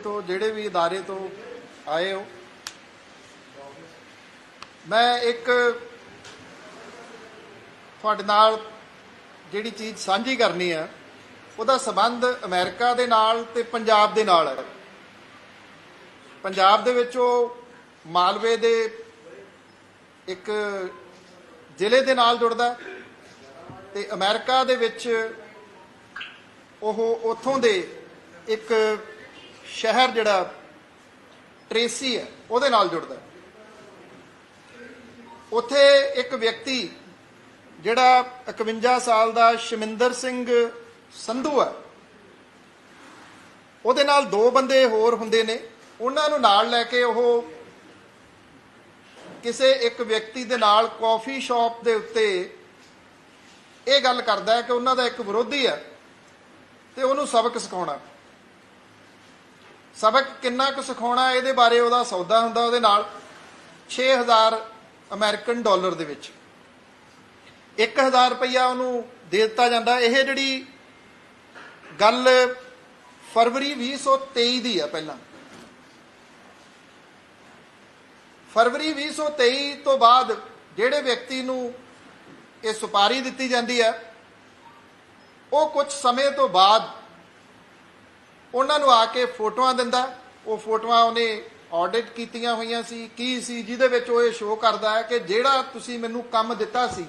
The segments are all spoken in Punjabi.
ਤੋਂ ਜਿਹੜੇ ਵੀ ادارے ਤੋਂ ਆਏ ਹੋ ਮੈਂ ਇੱਕ ਤੁਹਾਡੇ ਨਾਲ ਜਿਹੜੀ ਚੀਜ਼ ਸਾਂਝੀ ਕਰਨੀ ਹੈ ਉਹਦਾ ਸਬੰਧ ਅਮਰੀਕਾ ਦੇ ਨਾਲ ਤੇ ਪੰਜਾਬ ਦੇ ਨਾਲ ਹੈ ਪੰਜਾਬ ਦੇ ਵਿੱਚ ਉਹ ਮਾਲਵੇ ਦੇ ਇੱਕ ਜ਼ਿਲ੍ਹੇ ਦੇ ਨਾਲ ਜੁੜਦਾ ਹੈ ਤੇ ਅਮਰੀਕਾ ਦੇ ਵਿੱਚ ਉਹ ਉੱਥੋਂ ਦੇ ਇੱਕ ਸ਼ਹਿਰ ਜਿਹੜਾ ਟ੍ਰੇਸੀ ਹੈ, ਉਹਦੇ ਨਾਲ ਜੁੜਦਾ ਹੈ। ਉੱਥੇ ਇੱਕ ਵਿਅਕਤੀ ਜਿਹੜਾ 51 ਸਾਲ ਦਾ ਸ਼ਮਿੰਦਰ ਸਿੰਘ ਸੰਧੂ ਹੈ, ਉਹਦੇ ਨਾਲ ਦੋ ਬੰਦੇ ਹੋਰ ਹੁੰਦੇ ਨੇ। ਉਹਨਾਂ ਨੂੰ ਨਾਲ ਲੈ ਕੇ ਉਹ ਕਿਸੇ ਇੱਕ ਵਿਅਕਤੀ ਦੇ ਨਾਲ ਕਾਫੀ ਸ਼ਾਪ ਦੇ ਉੱਤੇ ਇਹ ਗੱਲ ਕਰਦਾ ਹੈ ਕਿ ਉਹਨਾਂ ਦਾ ਇੱਕ ਵਿਰੋਧੀ ਹੈ ਤੇ ਉਹਨੂੰ ਸਬਕ ਸਿਖਾਉਣਾ। ਸਬਕ ਕਿੰਨਾ ਕੁ ਸਿਖਾਉਣਾ, ਇਹਦੇ ਬਾਰੇ ਉਹਦਾ ਸੌਦਾ ਹੁੰਦਾ ਉਹਦੇ ਨਾਲ। 6000 ਅਮਰੀਕਨ ਡਾਲਰ ਦੇ ਵਿੱਚ। 1000 ਰੁਪਇਆ ਉਹਨੂੰ ਦੇ ਦਿੱਤਾ ਜਾਂਦਾ। ਇਹ ਜਿਹੜੀ ਗੱਲ ਫਰਵਰੀ 2023 ਦੀ ਆ ਪਹਿਲਾਂ। ਫਰਵਰੀ 2023 ਤੋਂ ਬਾਅਦ ਜਿਹੜੇ ਵਿਅਕਤੀ ਨੂੰ ਇਹ ਸੁਪਾਰੀ ਦਿੱਤੀ ਜਾਂਦੀ ਹੈ ਉਹ ਕੁਝ ਸਮੇਂ ਤੋਂ ਬਾਅਦ ਉਹਨਾਂ ਨੂੰ ਆ ਕੇ ਫੋਟੋਆਂ ਦਿੰਦਾ। ਉਹ ਫੋਟੋਆਂ ਉਹਨੇ ਆਡਿਟ ਕੀਤੀਆਂ ਹੋਈਆਂ ਸੀ। ਕੀ ਸੀ? ਜਿਹਦੇ ਵਿੱਚ ਉਹ ਇਹ ਸ਼ੋਅ ਕਰਦਾ ਹੈ ਕਿ ਜਿਹੜਾ ਤੁਸੀਂ ਮੈਨੂੰ ਕੰਮ ਦਿੱਤਾ ਸੀ,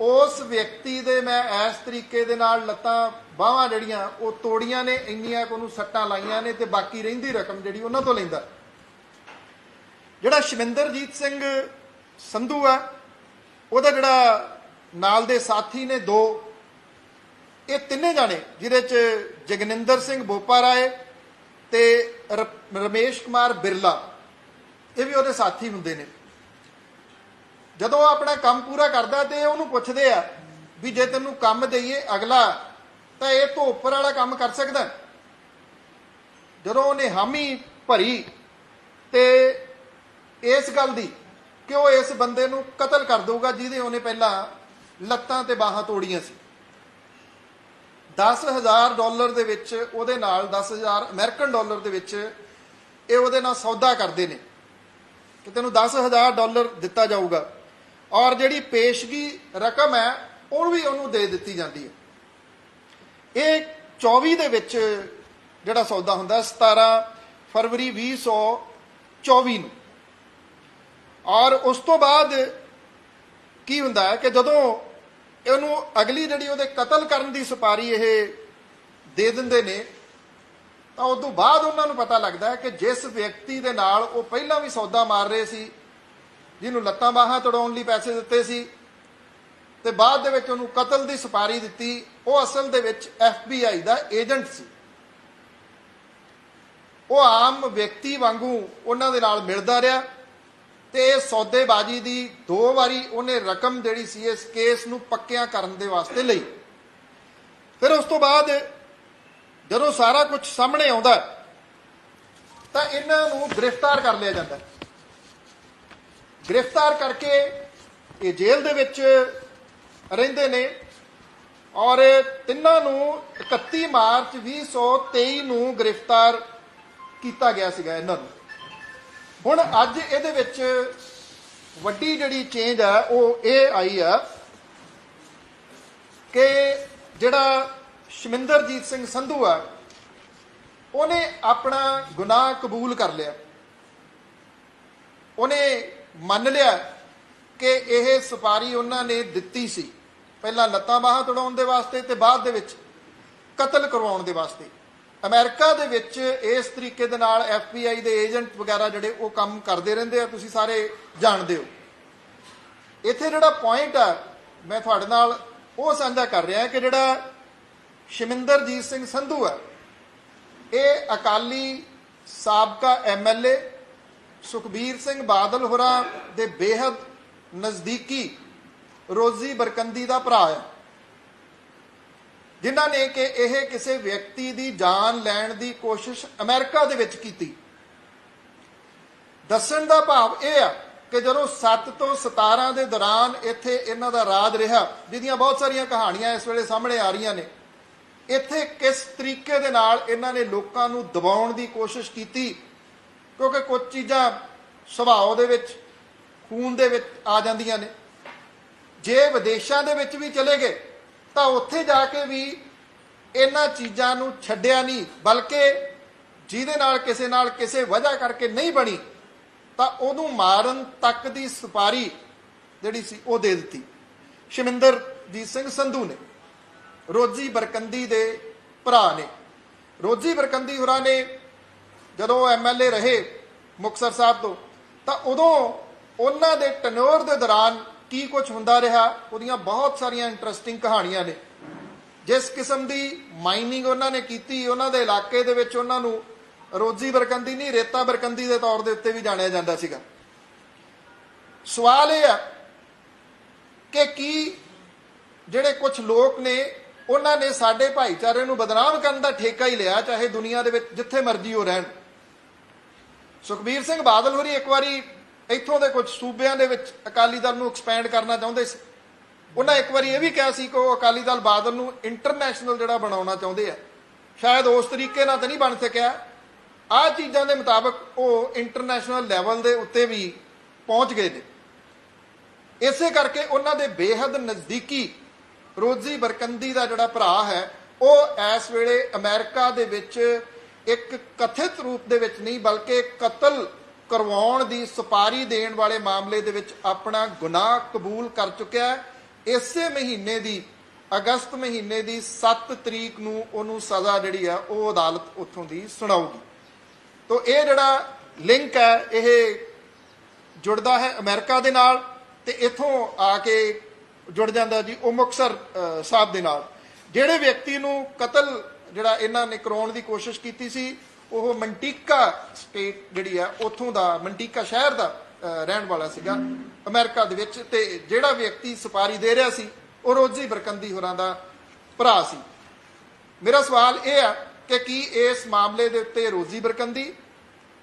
ਉਸ ਵਿਅਕਤੀ ਦੇ ਮੈਂ ਇਸ ਤਰੀਕੇ ਦੇ ਨਾਲ ਲੱਤਾਂ ਬਾਹਾਂ ਜਿਹੜੀਆਂ, ਉਹ ਤੋੜੀਆਂ ਨੇ, ਇੰਨੀਆਂ ਕੁ ਉਹਨੂੰ ਸੱਟਾਂ ਲਾਈਆਂ ਨੇ ਤੇ ਬਾਕੀ ਰਹਿੰਦੀ ਰਕਮ ਜਿਹੜੀ ਉਹਨਾਂ ਤੋਂ ਲੈਂਦਾ। ਜਿਹੜਾ ਸ਼ਮਿੰਦਰਜੀਤ ਸਿੰਘ ਸੰਧੂ ਆ, ਉਹਦਾ ਜਿਹੜਾ ਨਾਲ ਦੇ ਸਾਥੀ ਨੇ ਦੋ ਇਹ ਤਿੰਨੇ ਜਾਣੇ, ਜਿਹਦੇ ਚ ਜਗਨਿੰਦਰ ਸਿੰਘ ਬੋਪਾ ਰਾਏ ਤੇ ਰਮੇਸ਼ ਕੁਮਾਰ ਬਿਰਲਾ, ਇਹ ਵੀ ਉਹਦੇ ਸਾਥੀ ਹੁੰਦੇ ਨੇ। ਜਦੋਂ ਉਹ ਆਪਣਾ ਕੰਮ ਪੂਰਾ ਕਰਦਾ ਤੇ ਉਹਨੂੰ ਪੁੱਛਦੇ ਆ ਵੀ ਜੇ ਤੈਨੂੰ ਕੰਮ ਦਈਏ ਅਗਲਾ, ਤਾਂ ਇਹ ਤੋਂ ਉੱਪਰ ਵਾਲਾ ਕੰਮ ਕਰ ਸਕਦਾ ਜਦੋਂ ਉਹਨੇ ਹਾਮੀ ਭਰੀ ਤੇ ਇਸ ਗੱਲ ਦੀ ਕਿ ਉਹ ਇਸ ਬੰਦੇ ਨੂੰ ਕਤਲ ਕਰ ਦਊਗਾ ਜਿਹਦੇ ਉਹਨੇ ਪਹਿਲਾਂ ਲੱਤਾਂ ਤੇ ਬਾਹਾਂ ਤੋੜੀਆਂ ਸੀ। 10000 ਡਾਲਰ ਦੇ ਵਿੱਚ ਉਹਦੇ ਨਾਲ 10000 ਅਮਰੀਕਨ ਡਾਲਰ ਦੇ ਵਿੱਚ ਇਹ ਉਹਦੇ ਨਾਲ ਸੌਦਾ ਕਰਦੇ ਨੇ। ਕਿ ਤੈਨੂੰ 10000 ਡਾਲਰ ਦਿੱਤਾ ਜਾਊਗਾ। ਔਰ ਜਿਹੜੀ ਪੇਸ਼ਗੀ ਰਕਮ ਹੈ, ਉਹ ਵੀ ਉਹਨੂੰ ਦੇ ਦਿੱਤੀ ਜਾਂਦੀ ਹੈ। ਇਹ 24 ਦੇ ਵਿੱਚ ਜਿਹੜਾ ਸੌਦਾ ਹੁੰਦਾ 17 ਫਰਵਰੀ 2024 ਨੂੰ। ਔਰ ਉਸ ਤੋਂ ਬਾਅਦ ਕੀ ਹੁੰਦਾ ਹੈ ਕਿ ਜਦੋਂ ਉਹਨੂੰ ਅਗਲੀ ਜਿਹੜੀ ਉਹਦੇ ਕਤਲ ਕਰਨ ਦੀ ਸੁਪਾਰੀ ਇਹ ਦੇ ਦਿੰਦੇ ਨੇ, ਤਾਂ ਉਸ ਤੋਂ ਬਾਅਦ ਉਹਨਾਂ ਨੂੰ ਪਤਾ ਲੱਗਦਾ ਹੈ ਕਿ ਜਿਸ ਵਿਅਕਤੀ ਦੇ ਨਾਲ ਉਹ ਪਹਿਲਾਂ ਵੀ ਸੌਦਾ ਮਾਰ ਰਹੇ ਸੀ, ਜਿਹਨੂੰ ਲੱਤਾਂ ਬਾਹਾਂ ਤੜਾਉਣ ਲਈ ਪੈਸੇ ਦਿੱਤੇ ਸੀ, ਤੇ ਬਾਅਦ ਦੇ ਵਿੱਚ ਉਹਨੂੰ ਕਤਲ ਦੀ ਸੁਪਾਰੀ ਦਿੱਤੀ, ਉਹ ਅਸਲ ਦੇ ਵਿੱਚ FBI ਦਾ ਏਜੰਟ ਸੀ। ਉਹ ਆਮ ਵਿਅਕਤੀ ਵਾਂਗੂ ਉਹਨਾਂ ਦੇ ਨਾਲ ਮਿਲਦਾ ਰਿਹਾ ਤੇ ਇਹ ਸੌਦੇਬਾਜ਼ੀ ਦੀ ਦੋ ਵਾਰੀ ਉਹਨੇ ਰਕਮ ਜਿਹੜੀ ਸੀ ਇਸ ਕੇਸ ਨੂੰ ਪੱਕਿਆਂ ਕਰਨ ਦੇ ਵਾਸਤੇ ਲਈ। ਫਿਰ ਉਸ ਤੋਂ ਬਾਅਦ ਜਦੋਂ ਸਾਰਾ ਕੁਝ ਸਾਹਮਣੇ ਆਉਂਦਾ, ਤਾਂ ਇਹਨਾਂ ਨੂੰ ਗ੍ਰਿਫਤਾਰ ਕਰ ਲਿਆ ਜਾਂਦਾ। ਗ੍ਰਿਫਤਾਰ ਕਰਕੇ ਇਹ ਜੇਲ੍ਹ ਦੇ ਵਿੱਚ ਰਹਿੰਦੇ ਨੇ ਔਰ ਤਿੰਨਾਂ ਨੂੰ 31 ਮਾਰਚ 2023 ਨੂੰ ਗ੍ਰਿਫਤਾਰ ਕੀਤਾ ਗਿਆ ਸੀਗਾ ਇਹਨਾਂ ਨੂੰ। ਹੁਣ ਅੱਜ ਇਹਦੇ ਵਿੱਚ ਵੱਡੀ ਜਿਹੜੀ ਚੇਂਜ ਆ, ਉਹ ਇਹ ਆਈ ਆ ਕਿ ਜਿਹੜਾ ਸ਼ਮਿੰਦਰਜੀਤ ਸਿੰਘ ਸੰਧੂ ਆ, ਉਹਨੇ ਆਪਣਾ ਗੁਨਾਹ ਕਬੂਲ ਕਰ ਲਿਆ। ਉਹਨੇ ਮੰਨ ਲਿਆ ਕਿ ਇਹ ਸੁਪਾਰੀ ਉਹਨਾਂ ਨੇ ਦਿੱਤੀ ਸੀ। ਪਹਿਲਾਂ ਲੱਤਾਂ ਬਾਹਾਂ ਤੋੜਾਉਣ ਦੇ ਵਾਸਤੇ ਤੇ ਬਾਅਦ ਦੇ ਵਿੱਚ ਕਤਲ ਕਰਵਾਉਣ ਦੇ ਵਾਸਤੇ। ਅਮਰੀਕਾ ਦੇ ਵਿੱਚ ਇਸ ਤਰੀਕੇ ਦੇ ਨਾਲ FBI ਦੇ ਏਜੰਟ ਵਗੈਰਾ ਜਿਹੜੇ ਉਹ ਕੰਮ ਕਰਦੇ ਰਹਿੰਦੇ ਆ, ਤੁਸੀਂ ਸਾਰੇ ਜਾਣਦੇ ਹੋ। ਇੱਥੇ ਜਿਹੜਾ ਪੁਆਇੰਟ ਆ, ਮੈਂ ਤੁਹਾਡੇ ਨਾਲ ਉਹ ਸਾਂਝਾ ਕਰ ਰਿਹਾ ਕਿ ਜਿਹੜਾ ਸ਼ਮਿੰਦਰਜੀਤ ਸਿੰਘ ਸੰਧੂ ਹੈ ਇਹ ਅਕਾਲੀ ਸਾਬਕਾ ਐਮਐਲਏ ਸੁਖਬੀਰ ਸਿੰਘ ਬਾਦਲ ਹੋਰਾਂ ਦੇ ਬੇਹੱਦ ਨਜ਼ਦੀਕੀ ਰੋਜ਼ੀ ਬਰਕੰਦੀ ਦਾ ਭਰਾ ਹੈ ਜਿਨ੍ਹਾਂ ਨੇ ਕਿ ਇਹ ਕਿਸੇ ਵਿਅਕਤੀ ਦੀ ਜਾਨ ਲੈਣ ਦੀ ਕੋਸ਼ਿਸ਼ ਅਮਰੀਕਾ ਦੇ ਵਿੱਚ ਕੀਤੀ। ਦੱਸਣ ਦਾ ਭਾਵ ਇਹ ਆ ਕਿ ਜਦੋਂ 7 ਤੋਂ 17 ਦੇ ਦੌਰਾਨ ਇੱਥੇ ਇਹਨਾਂ ਦਾ ਰਾਜ ਰਿਹਾ, ਜਿਹਦੀਆਂ ਬਹੁਤ ਸਾਰੀਆਂ ਕਹਾਣੀਆਂ ਇਸ ਵੇਲੇ ਸਾਹਮਣੇ ਆ ਰਹੀਆਂ ਨੇ, ਇੱਥੇ ਕਿਸ ਤਰੀਕੇ ਦੇ ਨਾਲ ਇਹਨਾਂ ਨੇ ਲੋਕਾਂ ਨੂੰ ਦਬਾਉਣ ਦੀ ਕੋਸ਼ਿਸ਼ ਕੀਤੀ? ਕਿਉਂਕਿ ਕੁਝ ਚੀਜ਼ਾਂ ਸੁਭਾਅ ਦੇ ਵਿੱਚ, ਖੂਨ ਦੇ ਵਿੱਚ ਆ ਜਾਂਦੀਆਂ ਨੇ। ਜੇ ਵਿਦੇਸ਼ਾਂ ਦੇ ਵਿੱਚ ਵੀ ਚਲੇ ਗਏ ਤਾਂ ਉੱਥੇ ਜਾ ਕੇ ਵੀ ਇਹਨਾਂ ਚੀਜ਼ਾਂ ਨੂੰ ਛੱਡਿਆ ਨਹੀਂ, ਬਲਕਿ ਜਿਹਦੇ ਨਾਲ ਕਿਸੇ ਨਾਲ ਕਿਸੇ ਵਜ੍ਹਾ ਕਰਕੇ ਨਹੀਂ ਬਣੀ, ਤਾਂ ਉਹਨੂੰ ਮਾਰਨ ਤੱਕ ਦੀ ਸੁਪਾਰੀ ਜਿਹੜੀ ਸੀ ਉਹ ਦੇ ਦਿੱਤੀ। ਸ਼ਮਿੰਦਰਜੀਤ ਸਿੰਘ ਸੰਧੂ ਨੇ, ਰੋਜੀ ਬਰਕੰਦੀ ਦੇ ਭਰਾ ਨੇ। ਰੋਜੀ ਬਰਕੰਦੀ ਹੋਰਾਂ ਨੇ ਜਦੋਂ ਐਮਐਲਏ ਰਹੇ ਮੁਕਤਸਰ ਸਾਹਿਬ ਤੋਂ, ਤਾਂ ਉਦੋਂ ਉਹਨਾਂ ਦੇ ਟਨੋਰ ਦੇ ਦੌਰਾਨ ਕੀ ਕੁਝ ਹੁੰਦਾ ਰਿਹਾ, ਉਹਦੀਆਂ ਬਹੁਤ ਸਾਰੀਆਂ ਇੰਟਰਸਟਿੰਗ ਕਹਾਣੀਆਂ ਨੇ। ਜਿਸ ਕਿਸਮ ਦੀ ਮਾਈਨਿੰਗ ਉਹਨਾਂ ਨੇ ਕੀਤੀ, ਉਹਨਾਂ ਦੇ ਇਲਾਕੇ ਦੇ ਵਿੱਚ ਉਹਨਾਂ ਨੂੰ ਰੋਜੀ ਬਰਕੰਦੀ ਨਹੀਂ, ਰੇਤਾ ਬਰਕੰਦੀ ਦੇ ਤੌਰ ਦੇ ਉੱਤੇ ਵੀ ਜਾਣਿਆ ਜਾਂਦਾ ਸੀਗਾ। ਸਵਾਲ ਇਹ ਹੈ ਕਿ ਕੀ ਜਿਹੜੇ ਕੁਝ ਲੋਕ ਨੇ, ਉਹਨਾਂ ਨੇ ਸਾਡੇ ਭਾਈਚਾਰੇ ਨੂੰ ਬਦਨਾਮ ਕਰਨ ਦਾ ਠੇਕਾ ਹੀ ਲਿਆ, ਚਾਹੇ ਦੁਨੀਆ ਦੇ ਵਿੱਚ ਜਿੱਥੇ ਮਰਜ਼ੀ ਉਹ ਰਹਿਣ। ਸੁਖਬੀਰ ਸਿੰਘ ਬਾਦਲ ਹੋਰੀ ਇੱਕ ਵਾਰੀ ਇੱਥੋਂ ਦੇ ਕੁਝ ਸੂਬਿਆਂ ਦੇ ਵਿੱਚ ਅਕਾਲੀ ਦਲ ਨੂੰ ਐਕਸਪੈਂਡ ਕਰਨਾ ਚਾਹੁੰਦੇ ਸੀ। ਉਹਨਾਂ ਇੱਕ ਵਾਰੀ ਇਹ ਵੀ ਕਿਹਾ ਸੀ ਕਿ ਉਹ ਅਕਾਲੀ ਦਲ ਬਾਦਲ ਨੂੰ ਇੰਟਰਨੈਸ਼ਨਲ ਜਿਹੜਾ ਬਣਾਉਣਾ ਚਾਹੁੰਦੇ ਆ। ਸ਼ਾਇਦ ਉਸ ਤਰੀਕੇ ਨਾਲ ਤਾਂ ਨਹੀਂ ਬਣ ਸਕਿਆ। ਆਹ ਚੀਜ਼ਾਂ ਦੇ ਮੁਤਾਬਕ ਉਹ ਇੰਟਰਨੈਸ਼ਨਲ ਲੈਵਲ ਦੇ ਉੱਤੇ ਵੀ ਪਹੁੰਚ ਗਏ ਨੇ। ਇਸੇ ਕਰਕੇ ਉਹਨਾਂ ਦੇ ਬੇਹੱਦ ਨਜ਼ਦੀਕੀ ਰੋਜ਼ੀ ਬਰਕੰਦੀ ਦਾ ਜਿਹੜਾ ਭਰਾ ਹੈ, ਉਹ ਇਸ ਵੇਲੇ ਅਮਰੀਕਾ ਦੇ ਵਿੱਚ ਇੱਕ ਕਥਿਤ ਰੂਪ ਦੇ ਵਿੱਚ ਨਹੀਂ, ਬਲਕਿ ਕਤਲ ਕਰਵਾਉਣ ਦੀ ਸੁਪਾਰੀ ਦੇਣ ਵਾਲੇ ਮਾਮਲੇ ਦੇ ਵਿੱਚ ਆਪਣਾ ਗੁਨਾਹ ਕਬੂਲ ਕਰ ਚੁੱਕਿਆ ਹੈ। ਇਸੇ ਮਹੀਨੇ ਦੀ, ਅਗਸਤ ਮਹੀਨੇ ਦੀ 7 ਤਰੀਕ ਨੂੰ ਉਹਨੂੰ ਸਜ਼ਾ ਜਿਹੜੀ ਆ, ਉਹ ਅਦਾਲਤ ਉੱਥੋਂ ਦੀ ਸੁਣਾਊਗੀ। ਤੋ ਇਹ ਜਿਹੜਾ ਲਿੰਕ ਹੈ, ਇਹ ਜੁੜਦਾ ਹੈ ਅਮਰੀਕਾ ਦੇ ਨਾਲ ਤੇ ਇੱਥੋਂ ਆ ਕੇ ਜੁੜ ਜਾਂਦਾ ਜੀ ਉਹ ਮੁਕਤਸਰ ਸਾਹਿਬ ਦੇ ਨਾਲ। ਜਿਹੜੇ ਵਿਅਕਤੀ ਨੂੰ ਕਤਲ ਜਿਹੜਾ ਇਹਨਾਂ ਨੇ ਕਰਾਉਣ ਦੀ ਕੋਸ਼ਿਸ਼ ਕੀਤੀ ਸੀ ਉਹ ਮੰਟੀਕਾ ਸਟੇਟ ਜਿਹੜੀ ਆ, ਉੱਥੋਂ ਦਾ ਮੰਟੀਕਾ ਸ਼ਹਿਰ ਦਾ ਰਹਿਣ ਵਾਲਾ ਸੀਗਾ ਅਮਰੀਕਾ ਦੇ ਵਿੱਚ ਤੇ ਜਿਹੜਾ ਵਿਅਕਤੀ ਸੁਪਾਰੀ ਦੇ ਰਿਹਾ ਸੀ, ਉਹ ਰੋਜੀ ਬਰਕੰਦੀ ਹੋਰਾਂ ਦਾ ਭਰਾ ਸੀ। ਮੇਰਾ ਸਵਾਲ ਇਹ ਆ ਕਿ ਕੀ ਇਸ ਮਾਮਲੇ ਦੇ ਉੱਤੇ ਰੋਜ਼ੀ ਬਰਕੰਦੀ,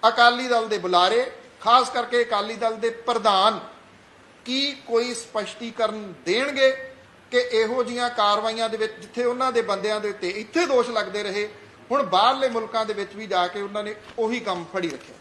ਅਕਾਲੀ ਦਲ ਦੇ ਬੁਲਾਰੇ, ਖਾਸ ਕਰਕੇ ਅਕਾਲੀ ਦਲ ਦੇ ਪ੍ਰਧਾਨ, ਕੀ ਕੋਈ ਸਪਸ਼ਟੀਕਰਨ ਦੇਣਗੇ ਕਿ ਇਹੋ ਜੀਆਂ ਕਾਰਵਾਈਆਂ ਦੇ ਵਿੱਚ, ਜਿੱਥੇ ਉਹਨਾਂ ਦੇ ਬੰਦਿਆਂ ਦੇ ਉੱਤੇ ਇੱਥੇ ਦੋਸ਼ ਲੱਗਦੇ ਰਹੇ ਹੁਣ ਬਾਹਰਲੇ ਮੁਲਕਾਂ ਦੇ ਵਿੱਚ ਵੀ ਜਾ ਕੇ ਉਹਨਾਂ ਨੇ ਉਹੀ ਕੰਮ ਫੜੀ ਰੱਖਿਆ।